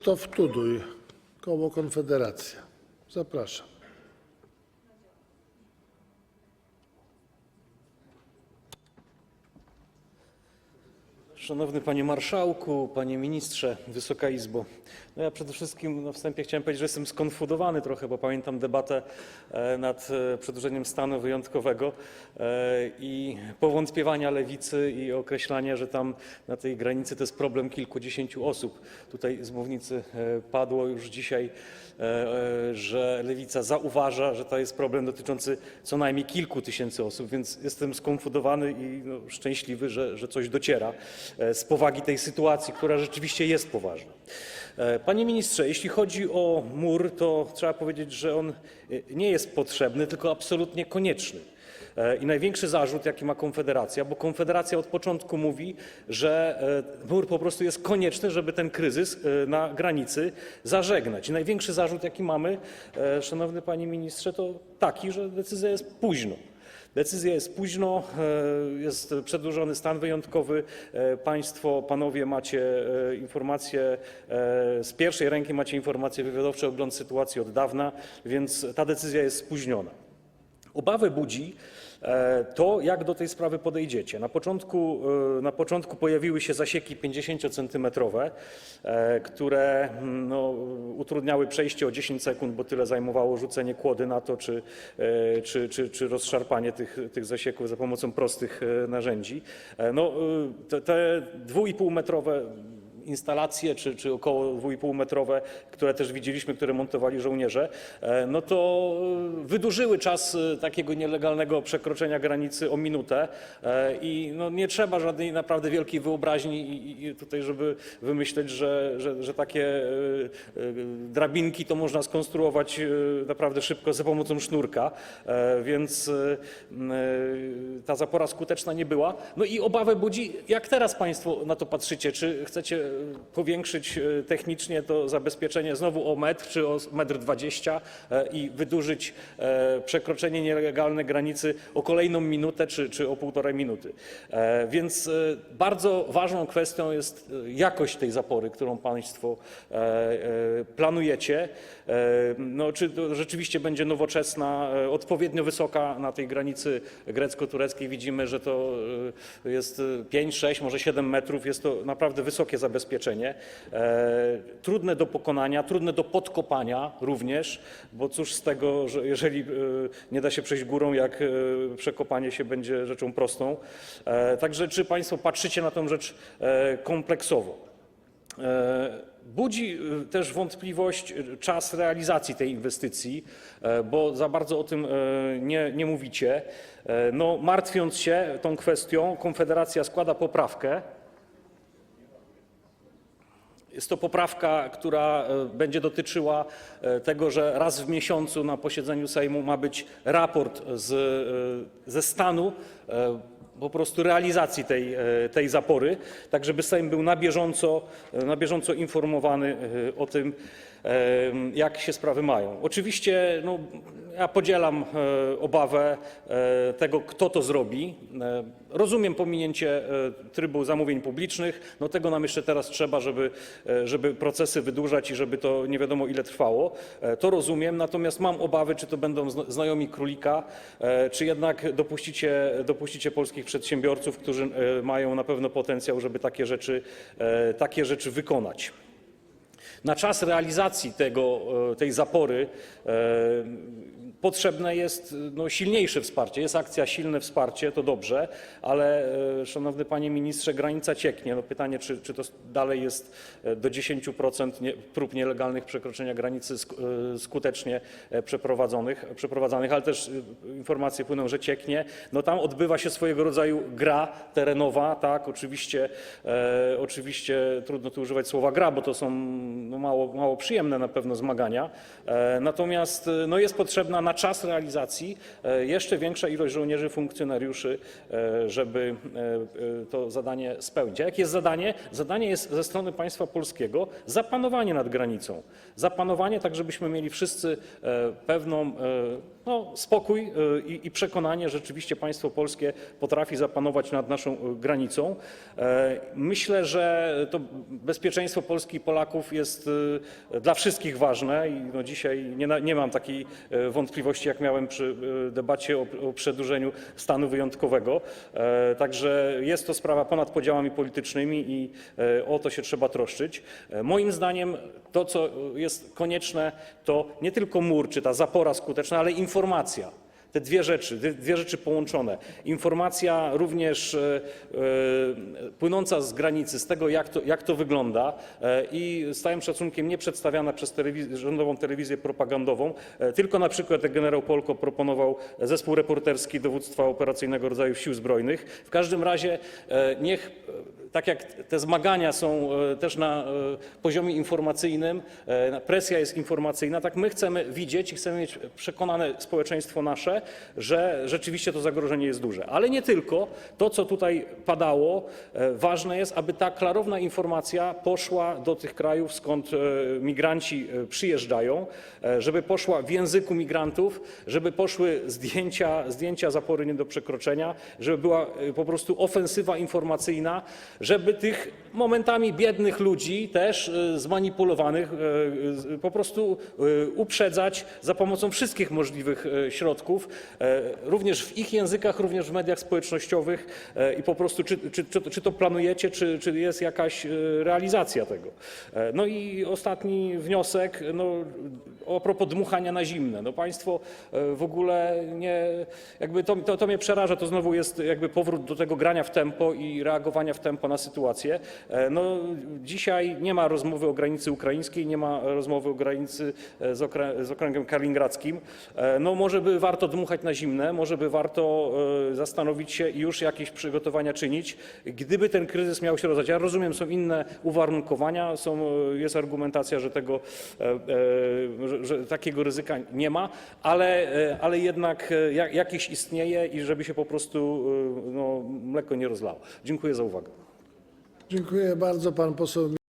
Krzysztof Tuduj, koło Konfederacja. Zapraszam. Szanowny Panie Marszałku, Panie Ministrze, Wysoka Izbo. No ja przede wszystkim na wstępie chciałem powiedzieć, że jestem skonfudowany trochę, bo pamiętam debatę e, nad e, przedłużeniem stanu wyjątkowego e, i powątpiewania lewicy i określanie, że tam na tej granicy to jest problem kilkudziesięciu osób. Tutaj z mównicy padło już dzisiaj, że lewica zauważa, że to jest problem dotyczący co najmniej kilku tysięcy osób, więc jestem skonfudowany i no, szczęśliwy, że, że coś dociera z powagi tej sytuacji, która rzeczywiście jest poważna. E, Panie ministrze, jeśli chodzi o mur, to trzeba powiedzieć, że on e, nie jest potrzebny, tylko absolutnie konieczny. E, I największy zarzut, jaki ma Konfederacja, bo Konfederacja od początku mówi, że e, mur po prostu jest konieczny, żeby ten kryzys e, na granicy zażegnać. I największy zarzut, jaki mamy, e, szanowny panie ministrze, to taki, że decyzja jest późno. Decyzja jest późno, e, jest przedłużony stan wyjątkowy. E, Państwo, panowie macie e, informacje z pierwszej ręki, macie informacje wywiadowcze, ogląd sytuacji od dawna, więc ta decyzja jest spóźniona. Obawy budzi e, to, jak do tej sprawy podejdziecie. Na początku, e, na początku pojawiły się zasieki 50-centymetrowe, e, które mm, no, utrudniały przejście o 10 sekund, bo tyle zajmowało rzucenie kłody na to, czy, czy, czy, czy rozszarpanie tych, tych zasieków za pomocą prostych narzędzi. No, te, te 2,5 metrowe instalacje, czy, około 2,5 metrowe, które też widzieliśmy, które montowali żołnierze, e, no to e, wydłużyły czas e, takiego nielegalnego przekroczenia granicy o minutę i no nie trzeba żadnej naprawdę wielkiej wyobraźni tutaj, żeby wymyśleć, że, takie drabinki to można skonstruować naprawdę szybko za pomocą sznurka, więc ta zapora skuteczna nie była. No i obawę budzi, jak teraz Państwo na to patrzycie, czy chcecie powiększyć e, technicznie to zabezpieczenie znowu o metr, czy o metr dwadzieścia e, i wydłużyć e, przekroczenie nielegalnej granicy o kolejną minutę, czy, o półtorej minuty. E, Więc e, bardzo ważną kwestią jest e, jakość tej zapory, którą Państwo e, e, planujecie. E, No, czy rzeczywiście będzie nowoczesna, e, odpowiednio wysoka na tej granicy grecko-tureckiej. Widzimy, że to e, jest 5, 6, może 7 metrów. Jest to naprawdę wysokie zabezpieczenie. E, Trudne do pokonania, trudne do podkopania również, bo cóż z tego, że jeżeli e, nie da się przejść górą, jak e, przekopanie się będzie rzeczą prostą. Także czy Państwo patrzycie na tę rzecz kompleksowo? Budzi też wątpliwość czas realizacji tej inwestycji, bo za bardzo o tym nie, nie mówicie. No, martwiąc się tą kwestią, Konfederacja składa poprawkę. Jest to poprawka, która e, będzie dotyczyła e, tego, że raz w miesiącu na posiedzeniu Sejmu ma być raport e, ze stanu po prostu realizacji tej, e, tej zapory, tak żeby Sejm był na bieżąco, e, informowany e, o tym, jak się sprawy mają. Oczywiście no, podzielam obawę tego, kto to zrobi. Rozumiem pominięcie trybu zamówień publicznych. No tego nam jeszcze teraz trzeba, żeby, procesy wydłużać i żeby to nie wiadomo ile trwało. To rozumiem, natomiast mam obawy, czy to będą zna- znajomi królika, czy jednak dopuścicie, polskich którzy e, mają na pewno potencjał, żeby takie rzeczy, e, takie rzeczy wykonać. Na czas realizacji tego, e, tej zapory potrzebne jest no, silniejsze wsparcie. Jest akcja silne wsparcie, to dobrze, ale e, szanowny panie ministrze, granica cieknie. No, pytanie, czy, to dalej jest e, do 10% nie, prób nielegalnych przekroczenia granicy e, skutecznie przeprowadzanych, ale też informacje płyną, że cieknie. No tam odbywa się swojego rodzaju gra terenowa, tak, oczywiście, trudno tu używać słowa gra, bo to są mało, przyjemne na pewno zmagania. Natomiast jest potrzebna na czas realizacji e, jeszcze większa ilość żołnierzy, funkcjonariuszy, e, żeby e, to zadanie spełnić. A jakie jest zadanie? Zadanie jest ze strony państwa polskiego zapanowanie nad granicą. Zapanowanie tak, żebyśmy mieli wszyscy pewną no, spokój i, i przekonanie, że rzeczywiście państwo polskie potrafi zapanować nad naszą granicą. Myślę, że to bezpieczeństwo Polski i Polaków jest dla wszystkich ważne i no dzisiaj nie, nie mam takiej e, wątpliwości, jak miałem przy e, debacie o, przedłużeniu stanu wyjątkowego. E, Także jest to sprawa ponad podziałami politycznymi i e, o to się trzeba troszczyć. E, Moim zdaniem to, co jest konieczne, to nie tylko mur czy ta zapora skuteczna, ale informacja. Te dwie rzeczy, dwie- rzeczy połączone. Informacja również e, e, płynąca z granicy, z tego jak to, wygląda e, i z całym szacunkiem nie przedstawiana przez rządową telewizję propagandową, tylko na przykład jak generał Polko proponował zespół reporterski dowództwa operacyjnego rodzaju sił zbrojnych. W każdym razie niech tak jak te zmagania są e, też na e, poziomie informacyjnym, e, presja jest informacyjna, tak my chcemy widzieć i chcemy mieć przekonane społeczeństwo nasze, że rzeczywiście to zagrożenie jest duże. Ale nie tylko. To, co tutaj padało, ważne jest, aby ta klarowna informacja poszła do tych krajów, skąd migranci przyjeżdżają, żeby poszła w języku migrantów, żeby poszły zdjęcia, zdjęcia zapory nie do przekroczenia, żeby była po prostu ofensywa informacyjna, żeby tych momentami biednych ludzi też e, zmanipulowanych e, z- po prostu uprzedzać za pomocą wszystkich możliwych środków, e, również w ich językach, również w mediach społecznościowych e, i po prostu czy, to planujecie, czy, jest jakaś realizacja tego. E, No i ostatni wniosek, no, a propos dmuchania na zimne. No państwo w ogóle nie, to mnie przeraża, to znowu jest jakby powrót do tego grania w tempo i reagowania w tempo na sytuację. E, No dzisiaj nie ma rozmowy o granicy ukraińskiej, nie ma rozmowy o granicy e, z, okrę, z okręgiem kaliningradzkim. E, No może by warto dmuchać na zimne, może by warto zastanowić się i już jakieś przygotowania czynić, gdyby ten kryzys miał się rozwiązać. Ja rozumiem, są inne uwarunkowania, jest argumentacja, że takiego ryzyka nie ma, ale, jednak jak- jakiś istnieje i żeby się po prostu no, mleko nie rozlało. Dziękuję za uwagę. Dziękuję bardzo. Pan poseł